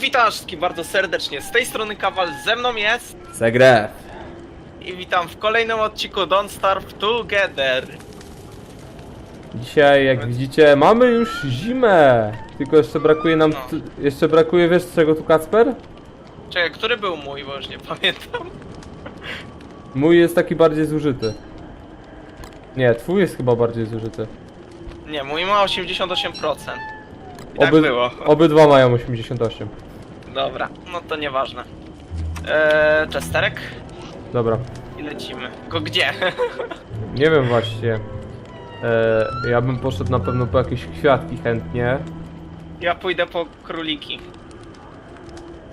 Witam wszystkich bardzo serdecznie. Z tej strony Kawal, ze mną jest Zagrę. i witam w kolejnym odcinku Don't Starve Together. Dzisiaj, jak widzicie, mamy już zimę. Tylko jeszcze brakuje nam. No. t- Jeszcze brakuje, wiesz czego tu Kacper? Czekaj, który był mój, bo już nie pamiętam. Mój jest taki bardziej zużyty. Nie, twój jest chyba bardziej zużyty. Nie, mój ma 88%. I tak było. Obydwa mają 88. Dobra, no to nieważne. Eee, Chesterek? Dobra. I lecimy. Tylko gdzie? Nie wiem właśnie. E, ja bym poszedł na pewno po jakieś kwiatki chętnie. ja pójdę po króliki.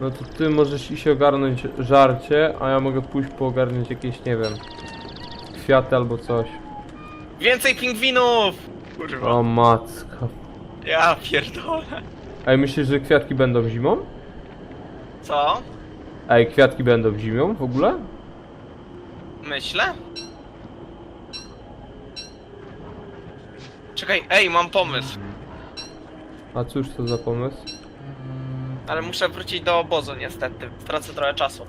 No to ty możesz iść ogarnąć żarcie, a ja mogę pójść po ogarnąć jakieś, nie wiem, kwiaty albo coś. Więcej pingwinów! Kurwa. O matko. Ja pierdolę. Ej, myślisz, że kwiatki będą zimą? Co? Ej, kwiatki będą zimą w ogóle? Myślę? Czekaj, ej, mam pomysł. A cóż to za pomysł? Ale muszę wrócić do obozu niestety. Stracę trochę czasu.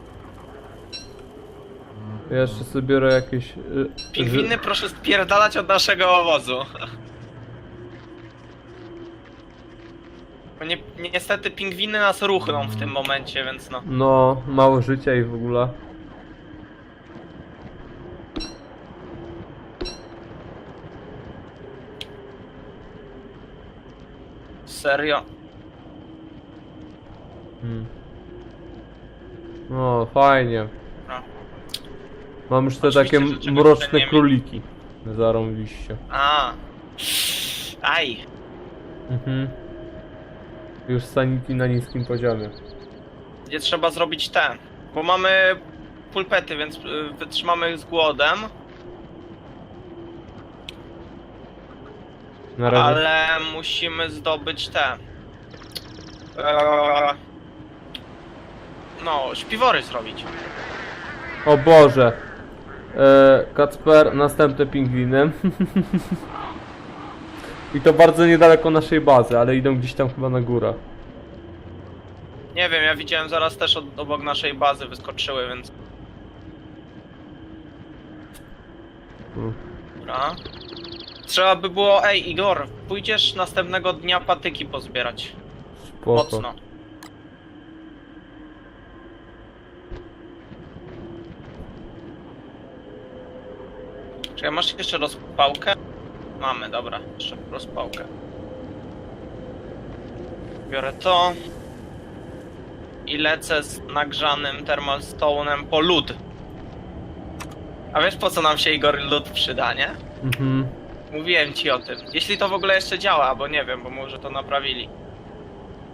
Ja jeszcze sobie biorę jakieś... y, Pingwiny proszę spierdalać od naszego obozu. Bo nie, niestety pingwiny nas ruchną w tym momencie, więc no. No, mało życia i w ogóle. Serio. Hmm. No, fajnie. No. Mam już te Oczywiście, takie mroczne nie króliki. Zarąbiście. A. Aj. Mhm. Już sanity na niskim poziomie. Gdzie trzeba zrobić te. Bo mamy pulpety, więc y, wytrzymamy z głodem. Na razie. Ale musimy zdobyć te. Eee, no, śpiwory zrobić. O Boże! E, Kacper, następne pingwiny. I to bardzo niedaleko naszej bazy, ale idą gdzieś tam chyba na górę. Nie wiem, ja widziałem zaraz też od, obok naszej bazy wyskoczyły, więc. Mm. Dobra. Trzeba by było. Ej, Igor, pójdziesz następnego dnia patyki pozbierać. Spoko. Mocno. Czy masz jeszcze rozpałkę? Mamy, dobra, jeszcze rozpałkę. Biorę to. I lecę z nagrzanym thermal stone'em po lód. A wiesz po co nam się Igor lód przyda, nie? Mhm. Mówiłem ci o tym. Jeśli to w ogóle jeszcze działa, bo nie wiem, bo może to naprawili.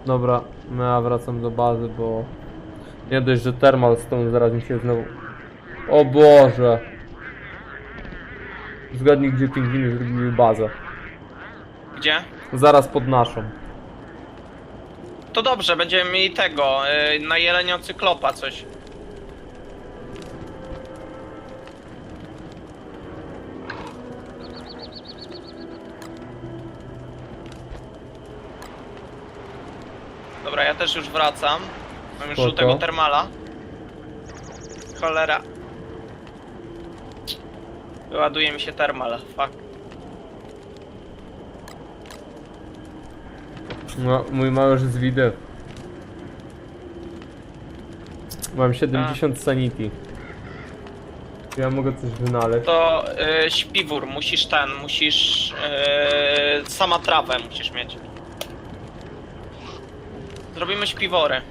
Dobra, no ja wracam do bazy, bo... Nie dość, że thermal stone zaraz mi się znowu... O Boże! Zgadnij, gdzie pingwiny zrobiły bazę. Gdzie? Zaraz pod naszą. To dobrze, będziemy mieli tego, yy, na jelenio cyklopa coś. Dobra, ja też już wracam. Mam już Spoko. żółtego termala. Cholera. Wyładuje mi się termal, fuck. No, mój mały jest widy. Mam 70 sanity. Ja mogę coś wynaleźć. To y, śpiwór, musisz ten, musisz y, sama trawę musisz mieć. Zrobimy śpiwory.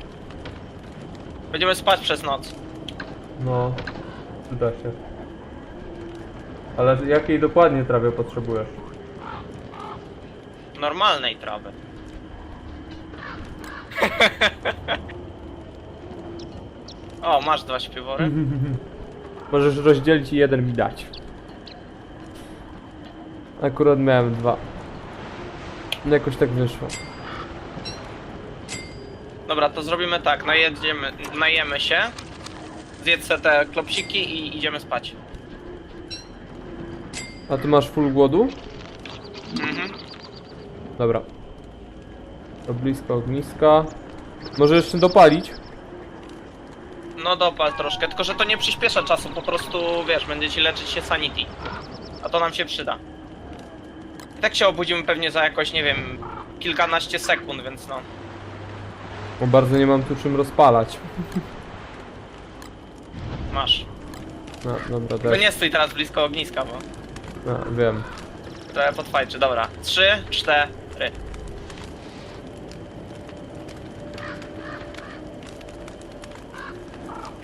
Będziemy spać przez noc. No, przyda się. Ale jakiej dokładnie trawy potrzebujesz? Normalnej trawy. o, masz dwa śpiwory. Możesz rozdzielić i jeden mi dać. Akurat miałem dwa. No jakoś tak wyszło. Dobra, to zrobimy tak, najedziemy, najemy się. Zjedz se te klopsiki i idziemy spać. A ty masz full głodu? Mhm. Dobra. To blisko ogniska. Może jeszcze dopalić? No dopal troszkę, tylko że to nie przyspiesza czasu, po prostu wiesz, będzie ci leczyć się sanity. A to nam się przyda. I tak się obudzimy pewnie za jakoś, nie wiem, kilkanaście sekund, więc no. Bo bardzo nie mam tu czym rozpalać. Masz. No, dobra, Tylko nie stój teraz blisko ogniska, bo No, wiem. trochę podfajczy. Dobra, trzy, cztery.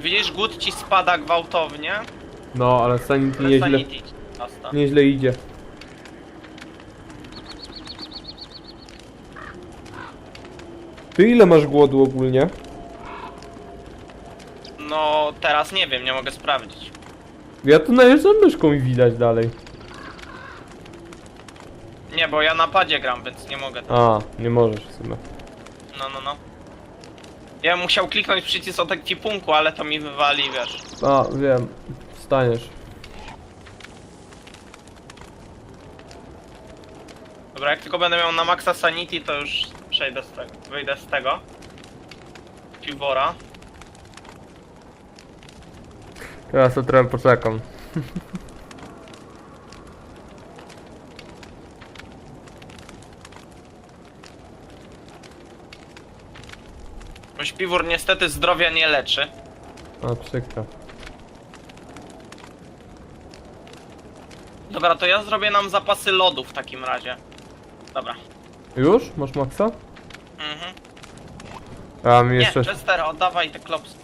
Widzisz, głód ci spada gwałtownie, No, ale sanity ale nieźle, sanity ci rasta. nieźle idzie. Ty ile masz głodu ogólnie? No, teraz nie wiem, nie mogę sprawdzić. Ja tu najeżdżam myszką i widać dalej. Nie, bo ja na padzie gram, więc nie mogę. A, nie możesz w sumie. No, no, no. Ja bym musiał kliknąć przycisk od ekwipunku, ale to mi wywali, wiesz. A, wiem. Wstaniesz. Dobra, jak tylko będę miał na maksa sanity, to już przejdę z tego. Wyjdę z tego. Piwora. Teraz to trochę poczekam. śpiwór niestety zdrowia nie leczy. A, przykro. Dobra, to ja zrobię nam zapasy lodu w takim razie. Dobra. Już? Masz maksa? Mhm. A, mi Nie, jeszcze... Chester, oddawaj te klopsy.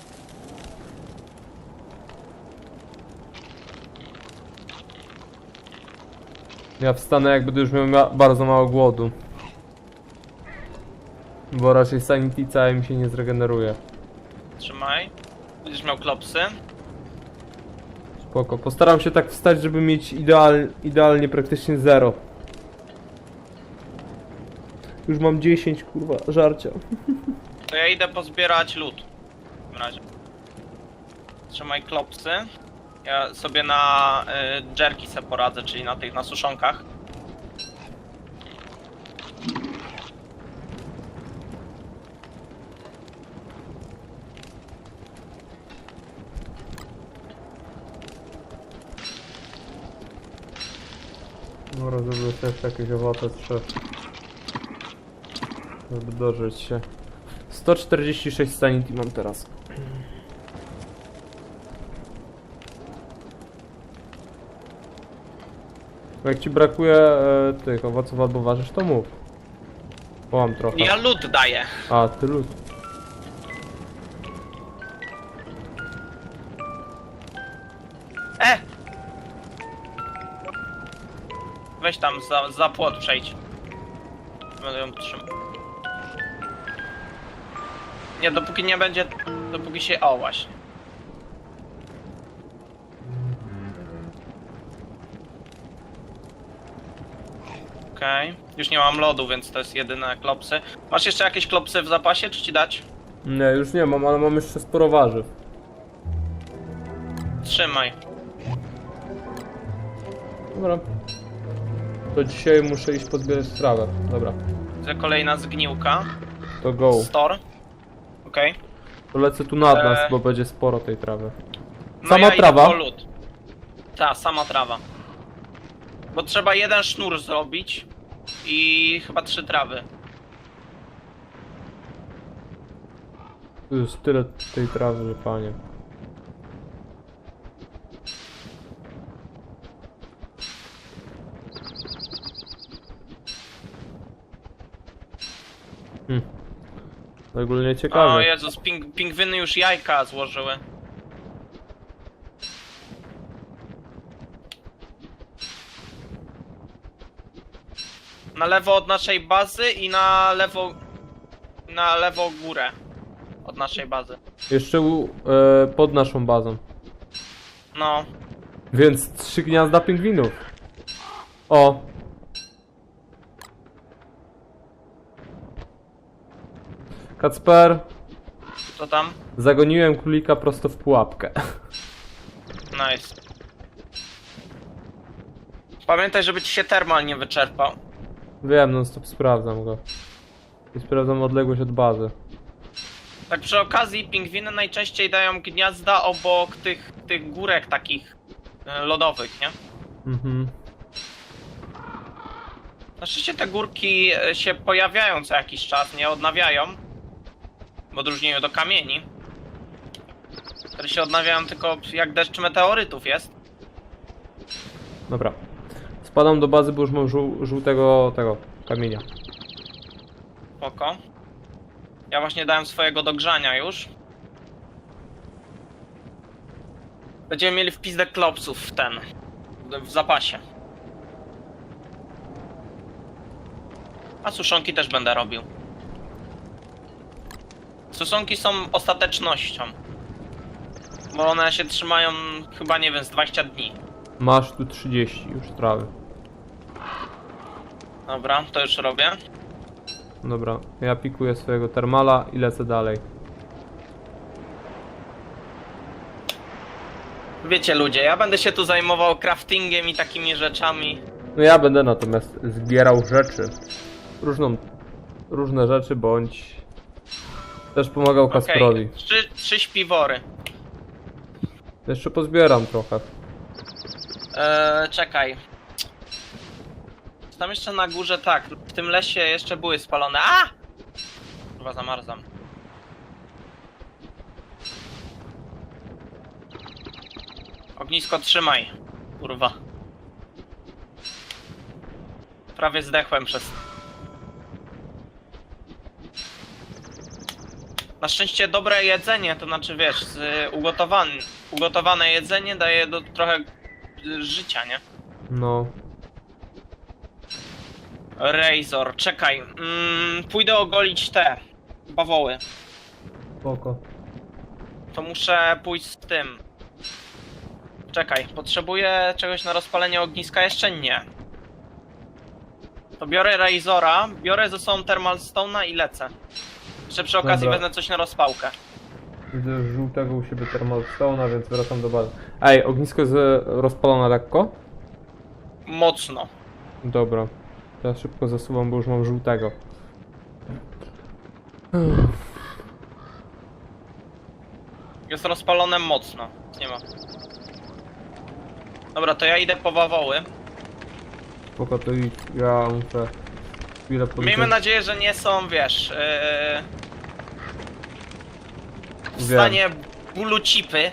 Ja wstanę jak będę już miał ma bardzo mało głodu. Bo raczej sanity całe mi się nie zregeneruje. Trzymaj. Będziesz miał klopsy. Spoko. Postaram się tak wstać, żeby mieć ideal, idealnie praktycznie zero. Już mam 10 kurwa żarcia. To ja idę pozbierać lód. W takim razie. Trzymaj klopsy. Ja sobie na y, jerki se poradzę, czyli na tych na suszonkach. Żeby też jakieś owoce trzy. Żeby dożyć się. 146 sanity mam teraz. Jak ci brakuje e, tych owoców albo warzyw, to mów. Bo mam trochę. Ja lód daję. A, ty lud. Tam za, za płot przejdź. Będę ją trzymał. Nie, dopóki nie będzie. Dopóki się. O, właśnie. Okej. Już nie mam lodu, więc to jest jedyne klopsy. Masz jeszcze jakieś klopsy w zapasie, czy ci dać? Nie, już nie mam, ale mam jeszcze sporo warzyw. Trzymaj. Dobra. To dzisiaj muszę iść pozbierać trawę. Dobra. To kolejna zgniłka. To go. Store. Okej. To lecę tu nad nas, Eee. bo będzie sporo tej trawy. No Sama ja idę trawa? po lód. Ta, sama trawa. Bo trzeba jeden sznur zrobić i chyba trzy trawy. Tu jest tyle tej trawy, że panie. Hm. Ogólnie O ciekawe. Jezus, ping, pingwiny już jajka złożyły. Na lewo od naszej bazy i na lewo... Na lewo górę. Od naszej bazy. Jeszcze u, e, pod naszą bazą. No. Więc trzy gniazda pingwinów. O! Kacper, Co tam? zagoniłem królika prosto w pułapkę. Nice. Pamiętaj, żeby ci się termal nie wyczerpał. Wiem, no stop sprawdzam go. I sprawdzam odległość od bazy. Tak przy okazji pingwiny najczęściej dają gniazda obok tych, tych górek takich e, lodowych, nie? Mhm. Na szczęście te górki e, się pojawiają co jakiś czas, nie odnawiają. W odróżnieniu do kamieni. Które się odnawiają tylko jak deszcz meteorytów jest. Dobra. Spadam do bazy, bo już mam żół żółtego tego kamienia. Oko. Ja właśnie dałem swojego do grzania już. Będziemy mieli w pizdę klopsów w ten. W zapasie. A suszonki też będę robił. Suszonki są ostatecznością. Bo one się trzymają chyba nie wiem z 20 dni. Masz tu 30 już trawy. Dobra, to już robię. Dobra, ja pikuję swojego termala i lecę dalej. Wiecie ludzie, ja będę się tu zajmował craftingiem i takimi rzeczami. No ja będę natomiast zbierał rzeczy. Różną, różne rzeczy, bądź też pomagał Okej, Kasperowi. trzy, trzy śpiwory. Jeszcze pozbieram trochę. Eee, czekaj. Tam jeszcze na górze, tak, w tym lesie jeszcze były spalone. A! Chyba zamarzam. Ognisko trzymaj. Kurwa. Prawie zdechłem przez... Na szczęście dobre jedzenie, to znaczy wiesz, z ugotowany, ugotowane jedzenie daje do, trochę y, życia, nie? No. Razor, czekaj. Mm, pójdę ogolić te bawoły. Spoko. To muszę pójść z tym. Czekaj, potrzebuję czegoś na rozpalenie ogniska? Jeszcze nie. To biorę Razora, biorę ze sobą Thermal Stone'a i lecę. Jeszcze przy okazji Dobra. wezmę coś na rozpałkę. Widzę żółtego u siebie thermal stone'a, więc wracam do bazy. Ej, ognisko jest e, rozpalone lekko? Mocno. Dobra. Teraz szybko zasuwam, bo już mam żółtego. Jest rozpalone mocno. Nie ma. Dobra, to ja idę po bawoły. Spoko, to i ja muszę chwilę. Miejmy nadzieję, że nie są, wiesz, yy, w Wiem. stanie bólu cipy.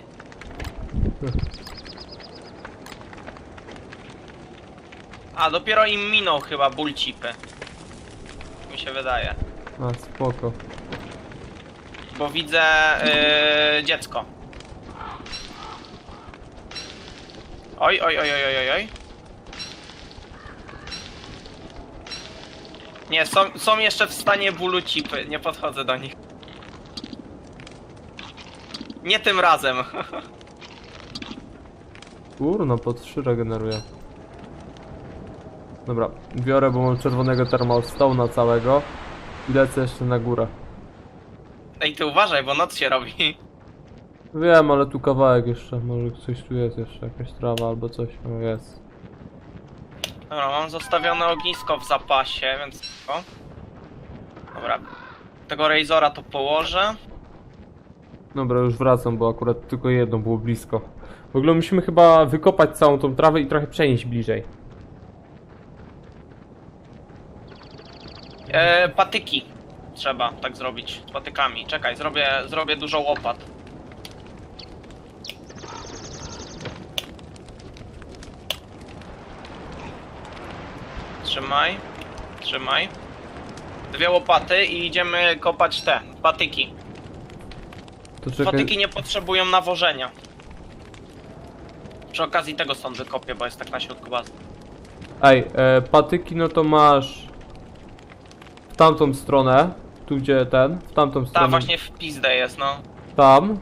A, dopiero im minął chyba ból cipy. Mi się wydaje. A, spoko. Bo widzę yy, dziecko. Oj, oj, oj, oj, oj, oj. Nie, są, są jeszcze w stanie bólu cipy. Nie podchodzę do nich. Nie tym razem. Kurno, po trzy regeneruje. Dobra, biorę, bo mam czerwonego thermal stone'a całego. I lecę jeszcze na górę. Ej, ty uważaj, bo noc się robi. Wiem, ale tu kawałek jeszcze, może coś tu jest jeszcze, jakaś trawa albo coś, no jest. Dobra, mam zostawione ognisko w zapasie, więc... O. Dobra. Tego Razora to położę. Dobra, już wracam, bo akurat tylko jedno było blisko. W ogóle musimy chyba wykopać całą tą trawę i trochę przenieść bliżej. E, patyki trzeba tak zrobić z patykami. Czekaj, zrobię, zrobię dużo łopat. Trzymaj, trzymaj. Dwie łopaty i idziemy kopać te patyki. To czekaj, Patyki nie potrzebują nawożenia. Przy okazji tego stąd wykopię, bo jest tak na środku bazy. Ej, e, patyki no to masz w tamtą stronę, tu gdzie ten, w tamtą Ta stronę, właśnie w pizdę jest, no. tam.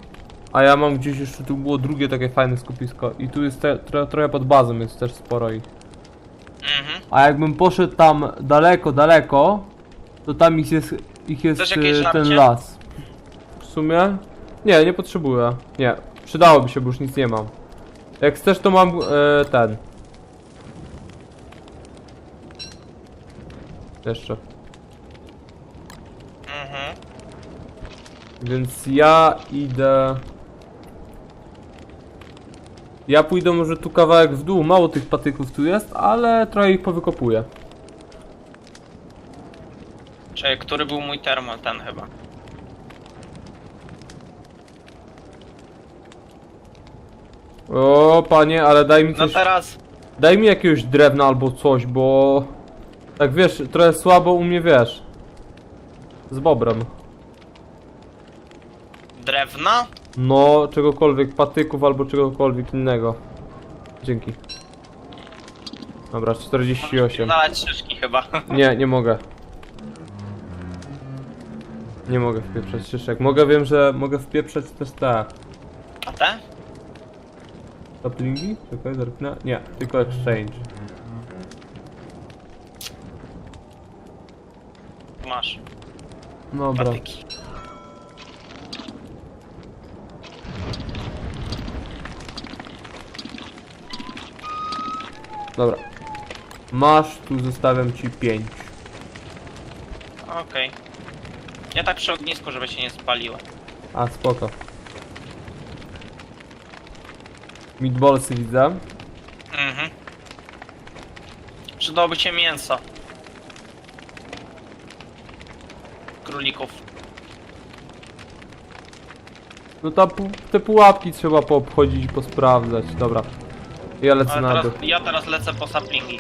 A ja mam gdzieś jeszcze, tu było drugie takie fajne skupisko i tu jest te, tro, trochę pod bazą, jest też sporo ich. Mhm. A jakbym poszedł tam daleko, daleko, to tam ich jest, ich jest Chcesz jakieś e, ten żarcie? las. W sumie? Nie, nie potrzebuję. Nie, przydałoby się, bo już nic nie mam. Jak chcesz, to mam e, ten. Jeszcze. Mhm. Więc ja idę... Ja pójdę może tu kawałek w dół, mało tych patyków tu jest, ale trochę ich powykopuję. Czy który był mój termal? Ten chyba. O panie, ale daj mi No coś... teraz Daj mi jakiegoś drewna albo coś, bo... Tak wiesz, trochę słabo u mnie wiesz. Z bobrem. drewna? No, czegokolwiek, patyków albo czegokolwiek innego. Dzięki. Dobra, 48. Nalać szyszki chyba. Nie, nie mogę. Nie mogę wpieprzać szyszek. Mogę, wiem, że mogę wpieprzać też te A te? Saplingi? Czekaj, zerknę. Nie, tylko exchange. Masz. Dobra. Patyki. Dobra. Masz, tu zostawiam ci 5. Okej. Ja tak przy ognisku, żeby się nie spaliło. A, spoko. Meatballsy widzę. Mhm. Przydałoby się mięso. Królików. No ta, pu- te pułapki trzeba poobchodzić i posprawdzać. Dobra. Ja lecę Ale na teraz, dół. ja teraz lecę po saplingi.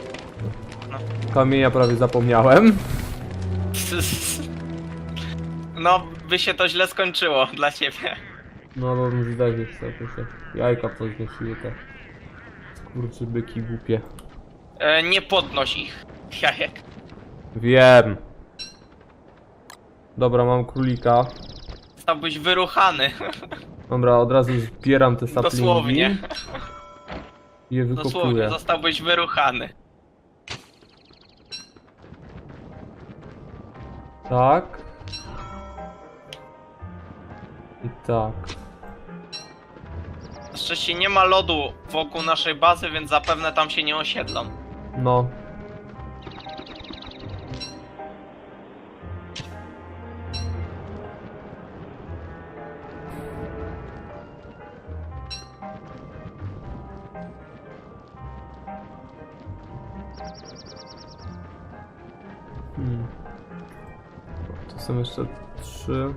Kamienia prawie zapomniałem. No, by się to źle skończyło dla ciebie. No bo mi chce to się jajka podnosiły te skurczybyki głupie. E, nie podnoś ich. Jajek. Wiem. Dobra, mam królika. Stałbyś wyruchany. Dobra, od razu zbieram te saplingi. Dosłownie. I je Dosłownie, wykopuję. zostałbyś wyruchany. Tak. I tak. Szczęście nie ma lodu wokół naszej bazy, więc zapewne tam się nie osiedlą. No. Hmm. To są jeszcze trzy.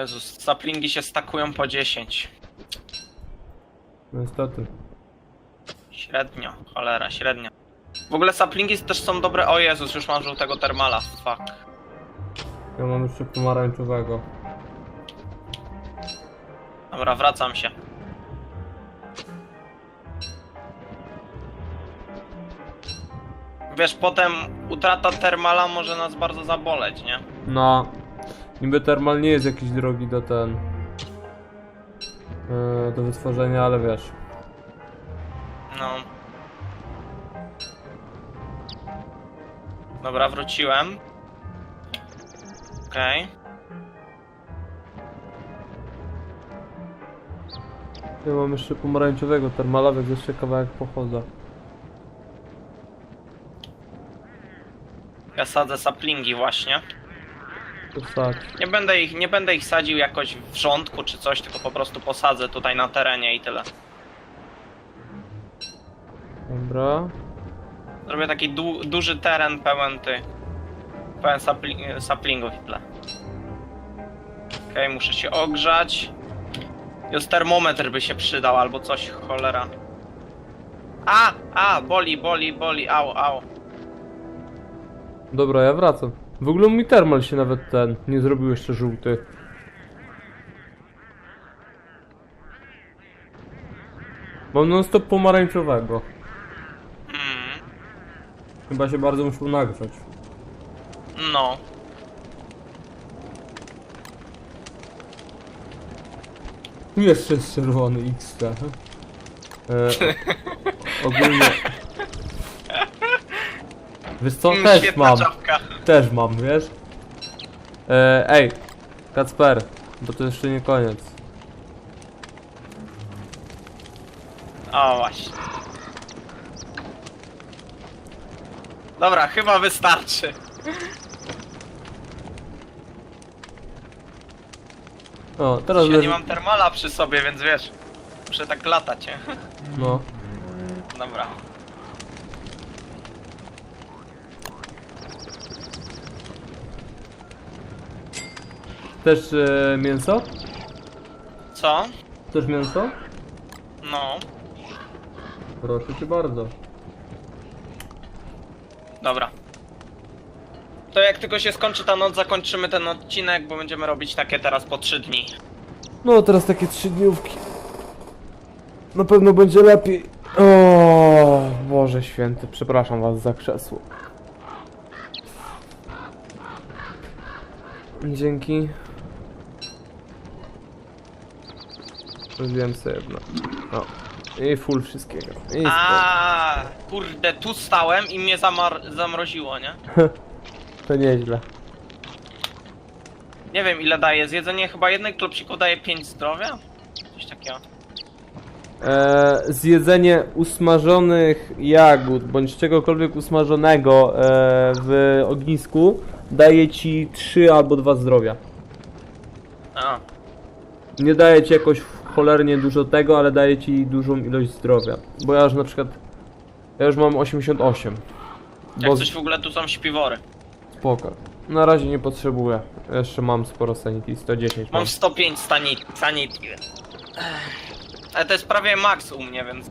Jezus, saplingi się stakują po 10. No Niestety. Średnio, cholera, średnio. W ogóle saplingi też są dobre. O Jezus, już mam żółtego termala. Fuck. Ja mam jeszcze pomarańczowego. Dobra, wracam się. Wiesz, potem utrata termala może nas bardzo zaboleć, nie? No. Niby termal nie jest jakiś drogi do ten. Yy, do wytworzenia, ale wiesz. No. Dobra, wróciłem. Okej. Ja mam jeszcze pomarańczowego termala, więc jeszcze kawałek pochodzę. Ja sadzę saplingi właśnie. Nie będę ich, nie będę ich sadził jakoś w rządku czy coś, tylko po prostu posadzę tutaj na terenie i tyle. Dobra. Zrobię taki du duży teren pełen ty. Pełen sapli saplingów i tyle. Okej, muszę się ogrzać. Już termometr by się przydał albo coś, cholera. A, a, boli, boli, boli, au, au. Dobra, ja wracam. W ogóle mój termal się nawet ten nie zrobił jeszcze żółty. Mam non stop pomarańczowego. Chyba się bardzo muszę nagrzać. no. Jeszcze jest czerwony XT. E, ogólnie. Wiesz co? Mm, Też Świetna mam. czapka. Też mam, wiesz? E, ej, Kacper, bo to jeszcze nie koniec. O, właśnie. Dobra, chyba wystarczy. O, teraz Ja leży... nie mam termala przy sobie, więc wiesz. Muszę tak latać, nie? No. Dobra. Też e, mięso? Co? Też mięso? No. Proszę cię bardzo. Dobra. To jak tylko się skończy ta noc, zakończymy ten odcinek, bo będziemy robić takie teraz po 3 dni. No, teraz takie trzy dniówki. Na pewno będzie lepiej. O, Boże święty, przepraszam was za krzesło. Dzięki. Zrobiłem sobie jedno. O. I full wszystkiego. I. A, kurde, tu stałem i mnie zamar zamroziło, nie? To nieźle. Nie wiem ile daje. Zjedzenie chyba jednych klopsików daje 5 zdrowia? Coś takiego. E, zjedzenie usmażonych jagód bądź czegokolwiek usmażonego e, w ognisku daje ci 3 albo 2 zdrowia. A, Nie daje ci jakoś cholernie dużo tego, ale daje ci dużą ilość zdrowia. Bo ja już na przykład. Ja już mam 88. jak Bo coś w ogóle tu są śpiwory. spoko. Na razie nie potrzebuję. Jeszcze mam sporo sanity, 110 mam. Mam 105 sanit sanity. Ale to jest prawie max u mnie, więc...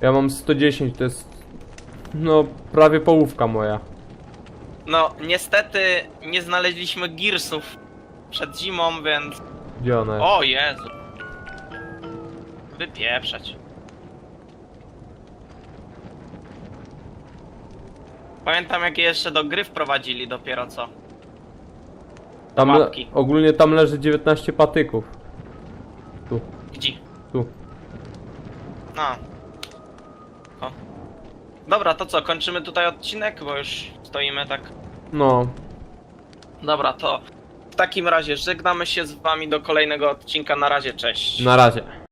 Ja mam 110, to jest. No, prawie połówka moja. No, niestety nie znaleźliśmy Gearsów przed zimą, więc... Gdzie ona jest? O Jezu. Wypieprzać. Pamiętam jakie jeszcze do gry wprowadzili dopiero co. Tam le... Ogólnie tam leży 19 patyków. Tu, Gdzie? tu. No. O. Dobra, to co, kończymy tutaj odcinek, bo już stoimy tak. No, Dobra, to w takim razie żegnamy się z wami do kolejnego odcinka. Na razie, cześć. na razie.